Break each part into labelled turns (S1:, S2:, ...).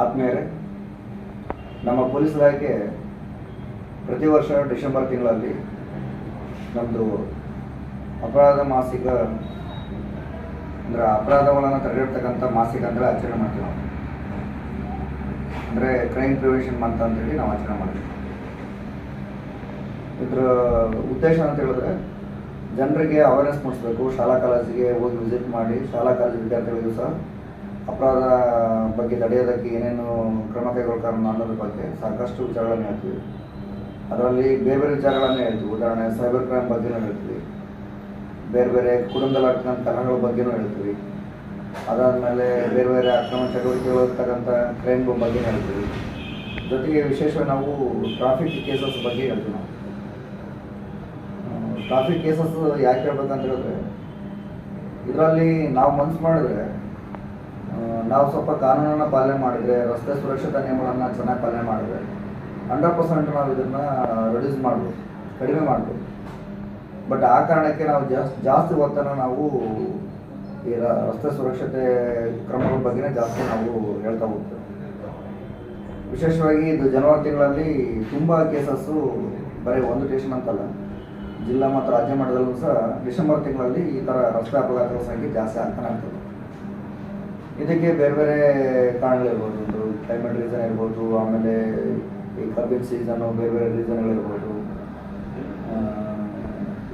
S1: ಆದ್ಮೇಲೆ ನಮ್ಮ ಪೊಲೀಸ್ ಇಲಾಖೆ ಪ್ರತಿ ವರ್ಷ ಡಿಸೆಂಬರ್ ತಿಂಗಳಲ್ಲಿ ನಮ್ಮದು ಅಪರಾಧ ಮಾಸಿಕ ಅಂದರೆ ಅಪರಾಧಗಳನ್ನು ತಡೆಗಟ್ಟತಕ್ಕಂಥ ಮಾಸಿಕ ಅಂದರೆ ಆಚರಣೆ ಮಾಡ್ತೀವಿ ನಾವು. ಅಂದರೆ ಕ್ರೈಮ್ ಪ್ರಿವೆನ್ಷನ್ ಮಂತ್ ಅಂತೇಳಿ ನಾವು ಆಚರಣೆ ಮಾಡ್ತೀವಿ. ಇದರ ಉದ್ದೇಶ ಅಂತ ಹೇಳಿದ್ರೆ ಜನರಿಗೆ ಅವೇರ್ನೆಸ್ ಮೂಡಿಸ್ಬೇಕು, ಶಾಲಾ ಕಾಲೇಜಿಗೆ ಹೋಗಿ ವಿಸಿಟ್ ಮಾಡಿ, ಶಾಲಾ ಕಾಲೇಜು ವಿದ್ಯಾರ್ಥಿಗಳಿಗೂ ಸಹ ಅಪರಾಧ ಬಗ್ಗೆ ತಡೆಯೋದಕ್ಕೆ ಏನೇನು ಕ್ರಮ ಕೈಗೊಳ್ತಾರೆ ಅನ್ನೋದ್ರ ಬಗ್ಗೆ ಸಾಕಷ್ಟು ವಿಚಾರಗಳನ್ನು ಹೇಳ್ತೀವಿ. ಅದರಲ್ಲಿ ಬೇರೆ ಬೇರೆ ವಿಚಾರಗಳನ್ನು ಹೇಳ್ತೀವಿ. ಉದಾಹರಣೆ, ಸೈಬರ್ ಕ್ರೈಮ್ ಬಗ್ಗೆನೂ ಹೇಳ್ತೀವಿ. ಬೇರೆ ಬೇರೆ ಕುಟುಂಬದಲ್ಲಿ ಆಗ್ತಕ್ಕಂಥ ಕಲಹಗಳ ಬಗ್ಗೆನೂ ಹೇಳ್ತೀವಿ. ಅದಾದಮೇಲೆ ಬೇರೆ ಬೇರೆ ಅಕ್ರಮ ಚಟುವಟಿಕೆಗಳು ಇರ್ತಕ್ಕಂಥ ಕ್ರೈಮ್ ಬಗ್ಗೆ ಹೇಳ್ತೀವಿ. ಜೊತೆಗೆ ವಿಶೇಷವಾಗಿ ನಾವು ಟ್ರಾಫಿಕ್ ಕೇಸಸ್ ಬಗ್ಗೆ ಹೇಳ್ತೀವಿ ನಾವು. ಟ್ರಾಫಿಕ್ ಕೇಸಸ್ ಯಾಕೆ ಹೇಳ್ಬೇಕಂತ ಹೇಳಿದ್ರೆ, ಇದರಲ್ಲಿ ನಾವು ಮನ್ಸು ಮಾಡಿದ್ರೆ ನಾವು ಸ್ವಲ್ಪ ಕಾನೂನನ್ನು ಪಾಲನೆ ಮಾಡಿದ್ರೆ, ರಸ್ತೆ ಸುರಕ್ಷತಾ ನಿಯಮಗಳನ್ನು ಚೆನ್ನಾಗಿ ಪಾಲನೆ ಮಾಡಿದ್ರೆ ಹಂಡ್ರೆಡ್ ಪರ್ಸೆಂಟ್ ನಾವು ಇದನ್ನು ರೆಡ್ಯೂಸ್ ಮಾಡ್ಬೋದು, ಕಡಿಮೆ ಮಾಡ್ಬೋದು. ಬಟ್ ಆ ಕಾರಣಕ್ಕೆ ನಾವು ಜಾಸ್ತಿ ಜಾಸ್ತಿ ಒತ್ತನ್ನು ನಾವು ಈ ರಸ್ತೆ ಸುರಕ್ಷತೆ ಕ್ರಮಗಳ ಬಗ್ಗೆನೇ ಜಾಸ್ತಿ ನಾವು ಹೇಳ್ತಾ ಹೋಗ್ತೇವೆ. ವಿಶೇಷವಾಗಿ ಇದು ಜನವರಿ ತಿಂಗಳಲ್ಲಿ ತುಂಬ ಕೇಸಸ್ಸು ಬರೀ ಒಂದು ಸ್ಟೇಷನ್ ಅಂತಲ್ಲ, ಜಿಲ್ಲಾ ಮತ್ತು ರಾಜ್ಯ ಮಟ್ಟದಲ್ಲೂ ಸಹ ಡಿಸೆಂಬರ್ ತಿಂಗಳಲ್ಲಿ ಈ ಥರ ರಸ್ತೆ ಅಪಘಾತಗಳ ಸಂಖ್ಯೆ ಜಾಸ್ತಿ ಆಗ್ತಾನೆ ಆಗ್ತದೆ. ಇದಕ್ಕೆ ಬೇರೆ ಬೇರೆ ಕಾರಣಗಳಿರ್ಬೋದು ಒಂದು ಕ್ಲೈಮೇಟ್ ರೀಸನ್ ಇರ್ಬೋದು, ಆಮೇಲೆ ಈ ಕಬ್ಬಿನ ಸೀಸನು ಬೇರೆ ಬೇರೆ ರೀಸನ್ಗಳಿರ್ಬೋದು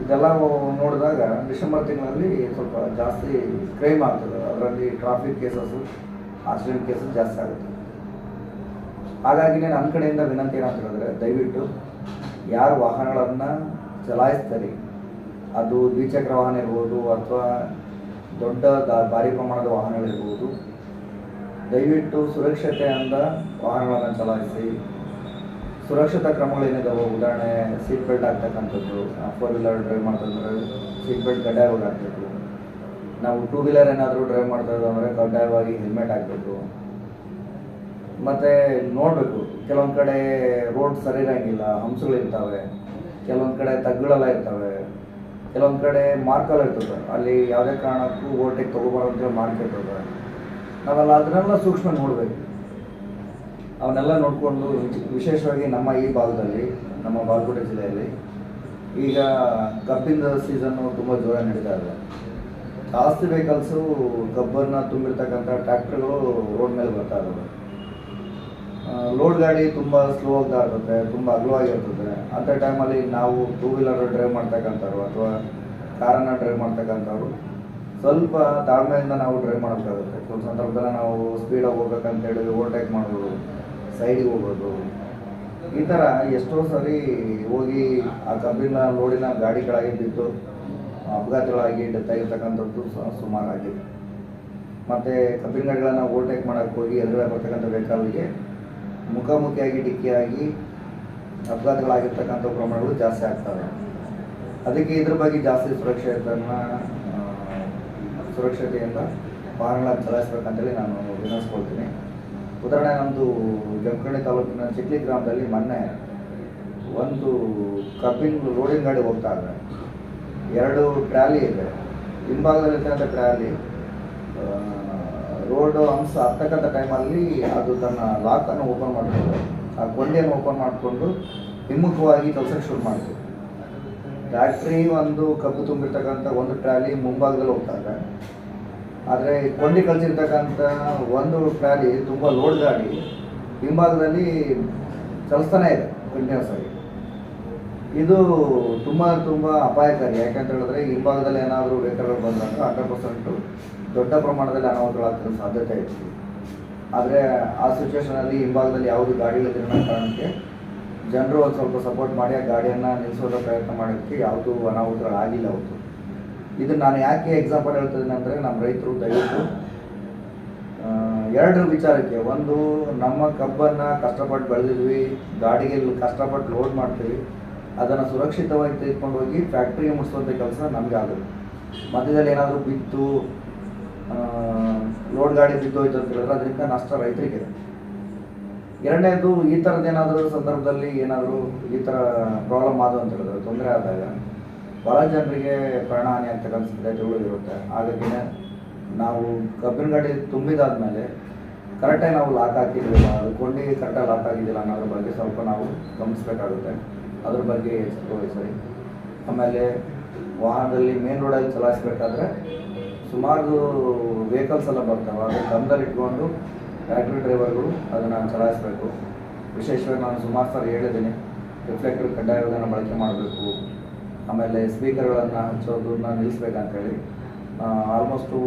S1: ಇದೆಲ್ಲ ನೋಡಿದಾಗ ಡಿಸೆಂಬರ್ ತಿಂಗಳಲ್ಲಿ ಸ್ವಲ್ಪ ಜಾಸ್ತಿ ಕ್ರೈಮ್ ಆಗ್ತದೆ. ಅದರಲ್ಲಿ ಟ್ರಾಫಿಕ್ ಕೇಸಸ್ಸು ಆಕ್ಸಿಡೆಂಟ್ ಕೇಸಸ್ ಜಾಸ್ತಿ ಆಗುತ್ತೆ. ಹಾಗಾಗಿನೇ ನನ್ನ ಕಡೆಯಿಂದ ವಿನಂತಿ ಏನಂತ ಹೇಳಿದ್ರೆ, ದಯವಿಟ್ಟು ಯಾರು ವಾಹನಗಳನ್ನು ಚಲಾಯಿಸ್ತಾರೆ, ಅದು ದ್ವಿಚಕ್ರ ವಾಹನ ಇರ್ಬೋದು ಅಥವಾ ದೊಡ್ಡ ಭಾರಿ ಪ್ರಮಾಣದ ವಾಹನಗಳಿರ್ಬೋದು. ದಯವಿಟ್ಟು ಸುರಕ್ಷತೆಯಿಂದ ವಾಹನಗಳನ್ನು ಚಲಾಯಿಸಿ. ಸುರಕ್ಷತಾ ಕ್ರಮಗಳೇನಿದಾವೆ ಉದಾಹರಣೆ ಸೀಟ್ ಬೆಲ್ಟ್ ಆಗ್ತಕ್ಕಂಥದ್ದು ಫೋರ್ ವೀಲರ್ ಡ್ರೈವ್ ಮಾಡ್ತಂದ್ರೆ ಸೀಟ್ ಬೆಲ್ಟ್ ಕಡ್ಡಾಯವಾಗಿ ಹಾಕಬೇಕು ನಾವು ಟೂ ವೀಲರ್ ಏನಾದರೂ ಡ್ರೈವ್ ಮಾಡ್ತಾ ಅಂದರೆ ಕಡ್ಡಾಯವಾಗಿ ಹೆಲ್ಮೆಟ್ ಹಾಕಬೇಕು. ಮತ್ತು ನೋಡಬೇಕು, ಕೆಲವೊಂದು ಕಡೆ ರೋಡ್ ಸರಿ ಇರೋಂಗಿಲ್ಲ ಹಂಸಗಳಿರ್ತವೆ ಕೆಲವೊಂದು ಕಡೆ ತಗ್ಗಳೆಲ್ಲ ಇರ್ತವೆ. ಕೆಲವೊಂದು ಕಡೆ ಮಾರ್ಕಲ್ಲಿ ಇರ್ತದೆ. ಅಲ್ಲಿ ಯಾವುದೇ ಕಾರಣಕ್ಕೂ ಓವರ್ಟೇಕ್ ತೊಗೋಬಾರ್ದು ಅಂತೇಳಿ ಮಾರ್ಕ್ ಇರ್ತದೆ. ನಾವೆಲ್ಲ ಅದನ್ನೆಲ್ಲ ಸೂಕ್ಷ್ಮ ನೋಡಬೇಕು. ಅವನ್ನೆಲ್ಲ ನೋಡಿಕೊಂಡು ವಿಶೇಷವಾಗಿ ನಮ್ಮ ಈ ಭಾಗದಲ್ಲಿ, ನಮ್ಮ ಬಾಗಲಕೋಟೆ ಜಿಲ್ಲೆಯಲ್ಲಿ ಈಗ ಕಬ್ಬಿಂದ ಸೀಸನ್ನು ತುಂಬ ಜೋರ ನಡೀತಾ ಇದೆ. ಜಾಸ್ತಿ ವೆಹಿಕಲ್ಸು ಕಬ್ಬನ್ನು ತುಂಬಿರ್ತಕ್ಕಂಥ ಟ್ರ್ಯಾಕ್ಟರ್ಗಳು ರೋಡ್ ಮೇಲೆ ಬರ್ತಾ ಇದ್ದಾವೆ ಲೋಡ್ ಗಾಡಿ ತುಂಬ ಸ್ಲೋ ಆಗ್ತಾ ಇರ್ತದೆ ತುಂಬ ಅಗಲವಾಗಿರ್ತದೆ. ಅಂಥ ಟೈಮಲ್ಲಿ ನಾವು ಟೂ ವೀಲರ್ ಡ್ರೈವ್ ಮಾಡ್ತಕ್ಕಂಥವ್ರು ಅಥವಾ ಕಾರನ್ನು ಡ್ರೈವ್ ಮಾಡ್ತಕ್ಕಂಥವ್ರು, ಸ್ವಲ್ಪ ತಾಳ್ಮೆಯಿಂದ ನಾವು ಡ್ರೈವ್ ಮಾಡಬೇಕಾಗುತ್ತೆ. ಕೆಲವು ಸಂದರ್ಭದಲ್ಲಿ ನಾವು ಸ್ಪೀಡಾಗಿ ಹೋಗ್ಬೇಕಂತೇಳಿ ಓವರ್ಟೇಕ್ ಮಾಡೋದು ಸೈಡಿಗೆ ಹೋಗೋದು. ಈ ಥರ ಎಷ್ಟೋ ಸರಿ ಹೋಗಿ ಆ ಕಬ್ಬಿನ ಲೋಡಿನ ಗಾಡಿ ಕೆಳಗೆ ಬಿದ್ದು, ಅಪಘಾತಗಳಾಗಿ ಡೆತ್ ಆಗಿರ್ತಕ್ಕಂಥದ್ದು ಸುಮಾರಾಗಿದೆ. ಮತ್ತು ಕಬ್ಬಿನ ಗಾಡಿಗಳನ್ನು ಓವರ್ಟೇಕ್ ಮಾಡೋಕ್ಕೆ ಹೋಗಿ ಎದುರುಗಡೆ ಬರ್ತಕ್ಕಂಥ ವೆಹಿಕಲ್ಗೆ ಮುಖಾಮುಖಿಯಾಗಿ, ಡಿಕ್ಕಿಯಾಗಿ ಅಪಘಾತಗಳಾಗಿರ್ತಕ್ಕಂಥ ಪ್ರಮಾಣಗಳು ಜಾಸ್ತಿ ಆಗ್ತವೆ. ಅದಕ್ಕೆ ಇದ್ರ ಬಗ್ಗೆ ಜಾಸ್ತಿ ಸುರಕ್ಷತೆಯನ್ನು ಸುರಕ್ಷತೆಯಿಂದ ವಾಹನಗಳನ್ನು ಚಲಾಯಿಸ್ಬೇಕಂತೇಳಿ ನಾನು ವಿನಂತಿಸ್ಕೊಳ್ತೀನಿ ಉದಾಹರಣೆ ನಮ್ಮದು ಜಮಖಂಡಿ ತಾಲೂಕಿನ ಚಿಕ್ಲಿ ಗ್ರಾಮದಲ್ಲಿ ಮೊನ್ನೆ ಒಂದು ಕಬ್ಬಿನ ಲೋಡಿಂಗ್ ಗಾಡಿ ಹೋಗ್ತಾ ಇದೆ. ಎರಡು ಟ್ರ್ಯಾಲಿ ಇದೆ. ಹಿಂಭಾಗದಲ್ಲಿರ್ತಕ್ಕಂಥ ಟ್ರ್ಯಾಲಿ ರೋಡ್ ಅಂಶ ಹತ್ತಕ್ಕಂಥ ಟೈಮಲ್ಲಿ ಅದು ತನ್ನ ಲಾಕನ್ನು ಓಪನ್ ಮಾಡಿಕೊಂಡು, ಆ ಕೊಂಡಿಯನ್ನು ಓಪನ್ ಮಾಡಿಕೊಂಡು ಹಿಮ್ಮುಖವಾಗಿ ಕೆಲಸಕ್ಕೆ ಶುರು ಮಾಡಿತು ಫ್ಯಾಕ್ಟ್ರಿ ಒಂದು ಕಬ್ಬು ತುಂಬಿರ್ತಕ್ಕಂಥ ಒಂದು ಟ್ರಾಲಿ ಮುಂಭಾಗದಲ್ಲಿ ಹೋಗ್ತಾ ಇದೆ ಆದರೆ ಕೊಂಡಿ ಕಲಿಸಿರ್ತಕ್ಕಂಥ ಒಂದು ಟ್ರಾಲಿ ತುಂಬ ಲೋಡ್ ಗಾಡಿ ಹಿಂಭಾಗದಲ್ಲಿ ಚಲಿಸ್ತಾನೆ ಇದೆ ಕಂಟಿನ್ಯೂಸ್ ಆಗಿ. ಇದು ತುಂಬ ತುಂಬ ಅಪಾಯಕಾರಿ. ಯಾಕಂತ ಹೇಳಿದ್ರೆ ಹಿಂಭಾಗದಲ್ಲಿ ಏನಾದರೂ ವೆಹಿಕಲ್ಗಳು ಬಂದಾಗ ಹಂಡ್ರೆಡ್ ಪರ್ಸೆಂಟು ದೊಡ್ಡ ಪ್ರಮಾಣದಲ್ಲಿ ಅನಾಹುತಗಳಾಗ್ತಿರೋ ಸಾಧ್ಯತೆ ಇತ್ತು ಆದರೆ ಆ ಸಿಚುವೇಷನಲ್ಲಿ ಹಿಂಭಾಗದಲ್ಲಿ ಯಾವುದು ಗಾಡಿ ಇಲ್ಲದಿರೋ ಕಾರಣಕ್ಕೆ ಜನರು ಒಂದು ಸ್ವಲ್ಪ ಸಪೋರ್ಟ್ ಮಾಡಿ ಆ ಗಾಡಿಯನ್ನು ನಿಲ್ಲಿಸೋದ ಪ್ರಯತ್ನ ಮಾಡೋಕ್ಕೆ ಯಾವುದೂ ಅನಾಹುತಗಳಾಗಿಲ್ಲ ಅವತ್ತು. ಇದು ನಾನು ಯಾಕೆ ಎಕ್ಸಾಂಪಲ್ ಹೇಳ್ತಿದ್ದೀನಿ ಅಂದರೆ ನಮ್ಮ ರೈತರು ದಯವಿಟ್ಟು ಎರಡರ ವಿಚಾರಕ್ಕೆ. ಒಂದು, ನಮ್ಮ ಕಬ್ಬನ್ನು ಕಷ್ಟಪಟ್ಟು ಬೆಳೆದಿದ್ವಿ, ಗಾಡಿಗೆ ಕಷ್ಟಪಟ್ಟು ಲೋಡ್ ಮಾಡ್ತೀವಿ, ಅದನ್ನು ಸುರಕ್ಷಿತವಾಗಿ ತೆಗೆದುಕೊಂಡು ಹೋಗಿ ಫ್ಯಾಕ್ಟ್ರಿಗೆ ಮುಟ್ಟಿಸುವಂಥ ಕೆಲಸ ನಮಗೆ ಆಗುತ್ತೆ ಮಧ್ಯದಲ್ಲಿ ಏನಾದರೂ ಬಿತ್ತು ಗಾಡಿ ಬಿದ್ದು ಹೋಯ್ತು ಅಂತ ಹೇಳಿದ್ರೆ ಅದರಿಂದ ನಷ್ಟ ರೈತರಿಗೆ. ಎರಡನೇದು ಈ ಥರದ್ದು ಏನಾದರೂ ಸಂದರ್ಭದಲ್ಲಿ ಏನಾದರೂ ಈ ಥರ ಪ್ರಾಬ್ಲಮ್ ಆದವು ಅಂತ ಹೇಳಿದ್ರೆ ತೊಂದರೆ ಆದಾಗ ಬಹಳ ಜನರಿಗೆ ಪ್ರಾಣಹಾನಿ ಆಗ್ತಕ್ಕಂಥ ಸಾಧ್ಯತೆಗಳು ಇರುತ್ತೆ ಹಾಗಾಗಿ ನಾವು ಕಬ್ಬಿನ ಗಾಡಿ ತುಂಬಿದಾದ್ಮೇಲೆ ಕರೆಕ್ಟಾಗಿ ನಾವು ಲಾಕ್ ಹಾಕಿದ್ವಿಲ್ಲ ಅದು ಕೊಂಡಿ ಕರೆಕ್ಟಾಗಿ ಲಾಕ್ ಆಗಿದ್ದಿಲ್ಲ ಅನ್ನೋದ್ರ ಬಗ್ಗೆ ಸ್ವಲ್ಪ ನಾವು ಗಮನಿಸಬೇಕಾಗುತ್ತೆ. ಅದ್ರ ಬಗ್ಗೆ ಎಚ್ಚರಿಕೆ ವಹಿಸಿ. ಆಮೇಲೆ ವಾಹನದಲ್ಲಿ ಮೇನ್ ರೋಡಲ್ಲಿ ಚಲಾಯಿಸ್ಬೇಕಾದ್ರೆ ಸುಮಾರು ವೆಹಿಕಲ್ಸ್ ಎಲ್ಲ ಬರ್ತಾವೆ. ಅದು ಗಮನದಲ್ಲಿ ಇಟ್ಕೊಂಡು ಬ್ಯಾಟ್ರಿ ಡ್ರೈವರ್ಗಳು ಅದನ್ನು ಚಲಾಯಿಸಬೇಕು. ವಿಶೇಷವಾಗಿ ನಾನು ಸುಮಾರು ಸಾರಿ ಹೇಳಿದ್ದೀನಿ ರಿಫ್ಲೆಕ್ಟರ್ ಕಡ್ಡಾಯಗಳನ್ನು ಬಳಕೆ ಮಾಡಬೇಕು. ಆಮೇಲೆ ಸ್ಪೀಕರ್ಗಳನ್ನು ಹಚ್ಚೋದನ್ನ ನಿಲ್ಲಿಸ್ಬೇಕಂತೇಳಿ. ಆಲ್ಮೋಸ್ಟು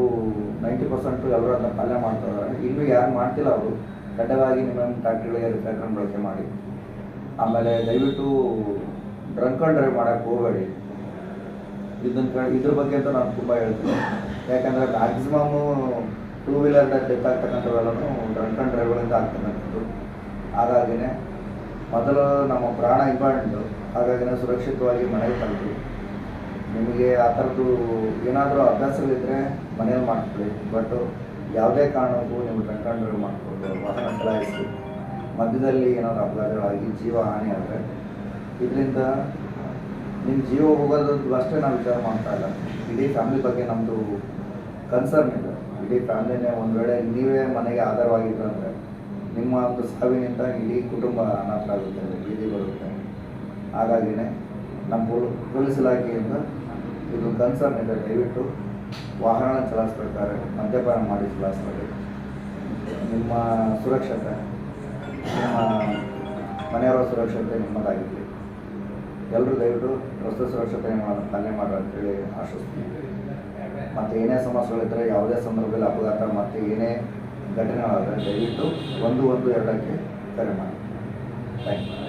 S1: ನೈಂಟಿ ಪರ್ಸೆಂಟು ಎಲ್ಲರೂ ಅದನ್ನ ಪಾಲನೆ ಇದ್ದಾರೆ. ಇನ್ನೂ ಯಾರು ಮಾಡ್ತಿಲ್ಲ ಅವರು. ಕಡ್ಡಾಯವಾಗಿ ನಿಮ್ಮ ಟ್ರ್ಯಾಕ್ಟರ್ಗಳಿಗೆ ರಿಫ್ಲೆಕ್ಟರ್ನ ಬಳಕೆ ಮಾಡಿ. ಆಮೇಲೆ ದಯವಿಟ್ಟು ಡ್ರಂಕ್ ಆ್ಯಂಡ್ ಡ್ರೈವ್ ಮಾಡೋಕ್ಕೆ ಹೋಗಬೇಡಿ. ಇದನ್ನ ಇದ್ರ ಬಗ್ಗೆ ಅಂತ ನಾನು ತುಂಬ ಹೇಳ್ತೀನಿ. ಯಾಕಂದರೆ ಮ್ಯಾಕ್ಸಿಮಮ್ಮು ಟೂ ವೀಲರ್ ಡೆತ್ ಆಗ್ತಕ್ಕಂಥವೆಲ್ಲನೂ ಡ್ರಂಕ್ ಆ್ಯಂಡ್ ಡ್ರೈವ್ಗಳಿಂದ ಆಗ್ತಕ್ಕಂಥದ್ದು ಹಾಗಾಗಿನೇ ಮೊದಲು ನಮ್ಮ ಪ್ರಾಣ ಇಂಪಾರ್ಟೆಂಟು ಹಾಗಾಗಿನೇ ಸುರಕ್ಷಿತವಾಗಿ ಮನೆಗೆ ತಲುಪಿ ನಿಮಗೆ ಆ ಥರದ್ದು ಏನಾದರೂ ಅಭ್ಯಾಸಗಳಿದ್ದರೆ ಮನೇಲಿ ಮಾಡ್ಕೊಳ್ಳಿ. ಬಟ್ ಯಾವುದೇ ಕಾರಣಕ್ಕೂ ನೀವು ಡ್ರಂಕ್ ಆ್ಯಂಡ್ ಡ್ರೈವ್ ಮಾಡ್ಕೊಂಡು ವಾಹನ ಚಲಾಯಿಸಿ. ಮಧ್ಯದಲ್ಲಿ ಏನಾದರೂ ಅಪಘಾತಗಳಾಗಿ ಜೀವ ಹಾನಿ ಆದರೆ, ಇದರಿಂದ ನಿಮ್ಮ ಜೀವ ಹೋಗೋದು ಅಷ್ಟೇ ನಾವು ವಿಚಾರ ಮಾಡ್ತಾ ಇಲ್ಲ. ಇಡೀ ಫ್ಯಾಮಿಲಿ ಬಗ್ಗೆ ನಮ್ಮದು ಕನ್ಸರ್ನ್ ಇದೆ. ಇಡೀ ಫ್ಯಾಮಿಲಿನೇ ಒಂದು ವೇಳೆ ನೀವೇ ಮನೆಗೆ ಆಧಾರವಾಗಿದ್ದು ಅಂದರೆ ನಿಮ್ಮ ಒಂದು ಸಾವಿನಿಂದ ಇಡೀ ಕುಟುಂಬ ಅನಾಥ ಆಗುತ್ತೆ, ಬೀದಿ ಬರುತ್ತೆ. ಹಾಗಾಗಿನೇ ನಮ್ಮ ಪೊಲ್, ಪೊಲೀಸ್ ಇಲಾಖೆಯಿಂದ ಇದು ಕನ್ಸರ್ನ್ ಇದೆ. ದಯವಿಟ್ಟು ವಾಹನ ಚಲಾಯಿಸ್ಬೇಕಾದ್ರೆ, ಮದ್ಯಪಾನ ಮಾಡಿ ಚಲಾಯಿಸ್ಬೇಡಿ. ನಿಮ್ಮ ಸುರಕ್ಷತೆ, ನಿಮ್ಮ ಮನೆಯವರ ಸುರಕ್ಷತೆ ನಿಮ್ಮದಾಗಿರಲಿ ಎಲ್ಲರೂ ದಯವಿಟ್ಟು ರಸ್ತೆ ಸುರಕ್ಷತೆ ಪಾಲನೆ ಮಾಡ್ರಿ ಅಂತೇಳಿ ಆಶಿಸ್ತೀನಿ. ಮತ್ತು ಏನೇ ಸಮಸ್ಯೆಗಳಿದ್ದರೆ ಯಾವುದೇ ಸಂದರ್ಭದಲ್ಲಿ ಅಪಘಾತ ಮತ್ತು ಏನೇ ಘಟನೆಗಳಾದರೆ ದಯವಿಟ್ಟು ಒಂದು ಒಂದು ಎರಡಕ್ಕೆ ಕರೆ ಮಾಡಿ. Thank you